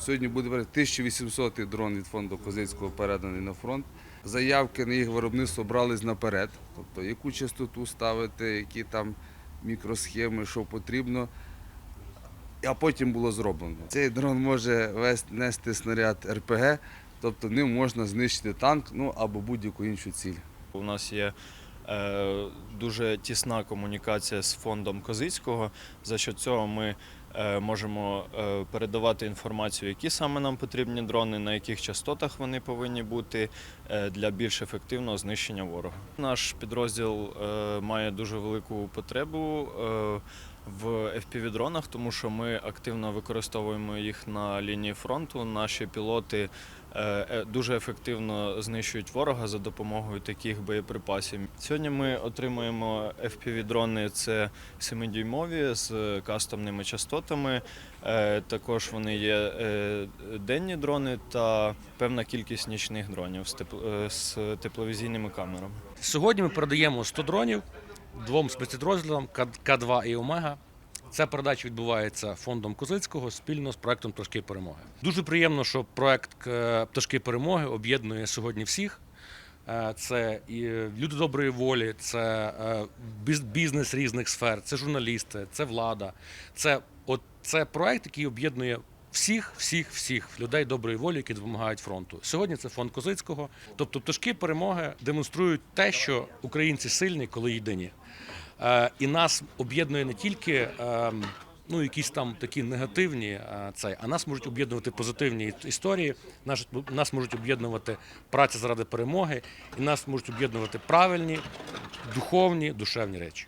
Сьогодні буде 1800 дрон від фонду Козицького переданий на фронт. Заявки на їх виробництво брались наперед. Тобто, яку частоту ставити, які там мікросхеми, що потрібно. А потім було зроблено. Цей дрон може нести снаряд РПГ, тобто ним можна знищити танк ну, або будь-яку іншу ціль. У нас є е, дуже тісна комунікація з фондом Козицького. За що цього ми можемо е, передавати інформацію, які саме нам потрібні дрони, на яких частотах вони повинні бути е, для більш ефективного знищення ворога. Наш підрозділ е, має дуже велику потребу. В FPV-дронах, тому що ми активно використовуємо їх на лінії фронту. Наші пілоти е, е, дуже ефективно знищують ворога за допомогою таких боєприпасів. Сьогодні ми отримуємо FPV-дрони, це 7-дюймові з кастомними частотами. Е, Також вони є денні дрони та певна кількість нічних дронів з теп- тепловізійними камерами. Сьогодні ми передаємо 100 дронів двом спецпідрозділам К- К2 і Омега. Ця передача відбувається фондом Козицького спільно з проектом Пташки перемоги. Дуже приємно, що проект Пташки перемоги об'єднує сьогодні всіх. Е, Це і люди доброї волі, це е, бізнес різних сфер, це журналісти, це влада. Це, от, це проект, який об'єднує всіх, всіх, всіх людей доброї волі, які допомагають фронту. Сьогодні це фонд Козицького. Тобто пташки перемоги демонструють те, що українці сильні, коли єдині. Е, і нас об'єднує не тільки. ем, Ну, якісь там такі негативні е, цей, а нас можуть об'єднувати позитивні історії. Нас, нас можуть об'єднувати праця заради перемоги, і нас можуть об'єднувати правильні, духовні, душевні речі.